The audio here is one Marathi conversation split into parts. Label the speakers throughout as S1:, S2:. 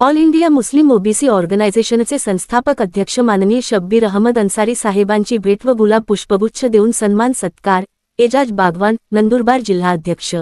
S1: ऑल इंडिया मुस्लिम ओबीसी ऑर्गनायझेशनचे संस्थापक अध्यक्ष माननीय शब्बीर अहमद अन्सारी साहेबांची भेट व गुलाब पुष्पगुच्छ देऊन सन्मान सत्कार. एजाज बागवान नंदुरबार जिल्हाध्यक्ष.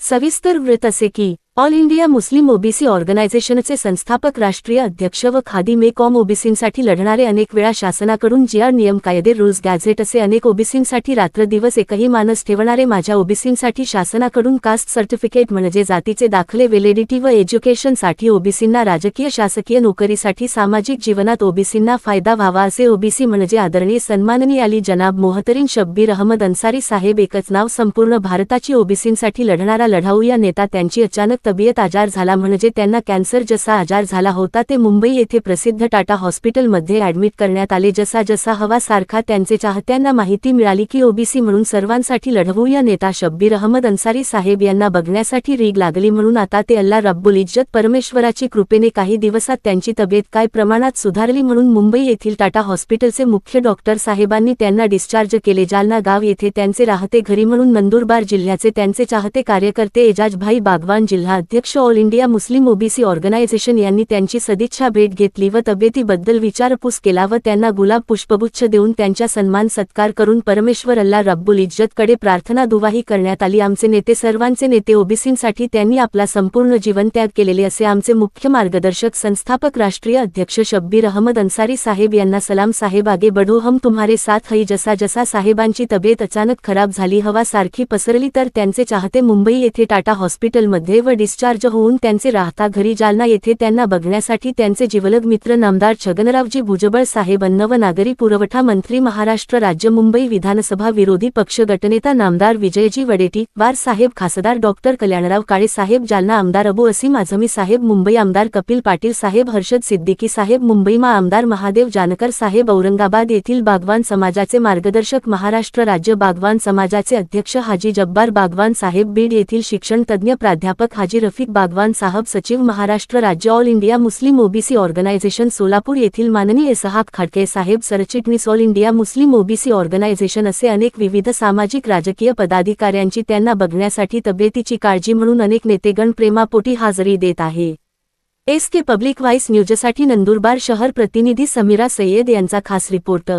S1: सविस्तर वृत्त असे की ऑल इंडिया मुस्लिम ओबीसी ऑर्गनायझेशनचे संस्थापक राष्ट्रीय अध्यक्ष व खादी मे कॉम ओबीसींसाठी लढणारे अनेक वेळा शासनाकडून जी आर नियम कायदे रूल्स गॅझेट असे अनेक ओबीसींसाठी रात्रदिवस एकही मानस ठेवणारे माझ्या ओबीसींसाठी शासनाकडून कास्ट सर्टिफिकेट म्हणजे जातीचे दाखले वेलिडिटी व एज्युकेशनसाठी ओबीसींना राजकीय शासकीय नोकरीसाठी सामाजिक जीवनात ओबीसींना फायदा व्हावा असे ओबीसी म्हणजे आदरणीय सन्माननीय अली जनाब मोहतरीन शब्बीर अहमद अन्सारी साहेब एकच नाव संपूर्ण भारताची ओबीसींसाठी लढणारा लढाऊ या नेता त्यांची अचानक तब्येत आजार झाला म्हणजे त्यांना कॅन्सर जसा आजार झाला होता ते मुंबई येथे प्रसिद्ध टाटा हॉस्पिटलमध्ये ऍडमिट करण्यात आले. जसा जसा हवा सारखा त्यांचे चाहत्यांना माहिती मिळाली की ओबीसी म्हणून सर्वांसाठी लढवू या नेता शब्बीर अहमद अन्सारी साहेब यांना बघण्यासाठी रीग लागली म्हणून आता ते अल्ला रब्बुल इज्जत परमेश्वराची कृपेने काही दिवसात त्यांची तब्येत काय प्रमाणात सुधारली म्हणून मुंबई येथील टाटा हॉस्पिटलचे मुख्य डॉक्टर साहेबांनी त्यांना डिस्चार्ज केले. जालना गाव येथे त्यांचे राहते घरी म्हणून नंदुरबार जिल्ह्याचे त्यांचे चाहते कार्यकर्ते एजाजभाई बागवान जिल्हा अध्यक्ष all India Muslim OBC organisation यांनी त्यांची सदिच्छा भेट घेतली व तब्येतीबद्दल विचारपूस केला व त्यांना गुलाब पुष्पगुच्छ देऊन त्यांच्या सन्मान सत्कार करून परमेश्वर अल्ला रब्बुल इज्जतकडे प्रार्थना दुवाही करण्यात आली. आमचे नेते सर्वांचे नेते ओबीसींसाठी त्यांनी आपला संपूर्ण जीवन त्याग केलेले असे आमचे मुख्य मार्गदर्शक संस्थापक राष्ट्रीय अध्यक्ष शब्बीर अहमद अन्सारी साहेब यांना सलाम. साहेब आगे बढो. हम तुम्हारे साथ हई जसा जसा साहेबांची तब्येत अचानक खराब झाली हवा सारखी पसरली तर त्यांचे चाहते मुंबई येथे टाटा हॉस्पिटलमध्ये व डिस्चार्ज होऊन त्यांचे राहता घरी जालना येथे त्यांना बघण्यासाठी त्यांचे जिवलग मित्र नामदार छगनरावजी भुजबळ साहेब व नागरी पुरवठा मंत्री महाराष्ट्र राज्य मुंबई विधानसभा विरोधी पक्ष गटनेता नामदार विजयजी वडेटी वार साहेब खासदार डॉक्टर कल्याणराव काळे साहेब जालना आमदार अबू असीम आझमी साहेब मुंबई आमदार कपिल पाटील साहेब हर्षद सिद्दीकी साहेब मुंबईमा आमदार महादेव जानकर साहेब औरंगाबाद येथील बागवान समाजाचे मार्गदर्शक महाराष्ट्र राज्य बागवान समाजाचे अध्यक्ष हाजी जब्बार बागवान साहेब बीड येथील शिक्षण तज्ज्ञ प्राध्यापक हाजी रफीक बागवान साहब सचिव महाराष्ट्र राज्य all India Muslim OBC organisation Solapur येथील माननीय सहाब खाडके साहेब सरचिटणीस all India Muslim OBC organisation असे अनेक विविध सामाजिक राजकीय पदाधिकाऱ्यांची त्यांना बघण्यासाठी तब्येतीची काळजी म्हणून अनेक नेतेगण प्रेमापोटी हाजरी देत आहे. एस के पब्लिक व्हाईस न्यूजसाठी नंदुरबार शहर प्रतिनिधी समीरा सय्यद यांचा खास रिपोर्ट.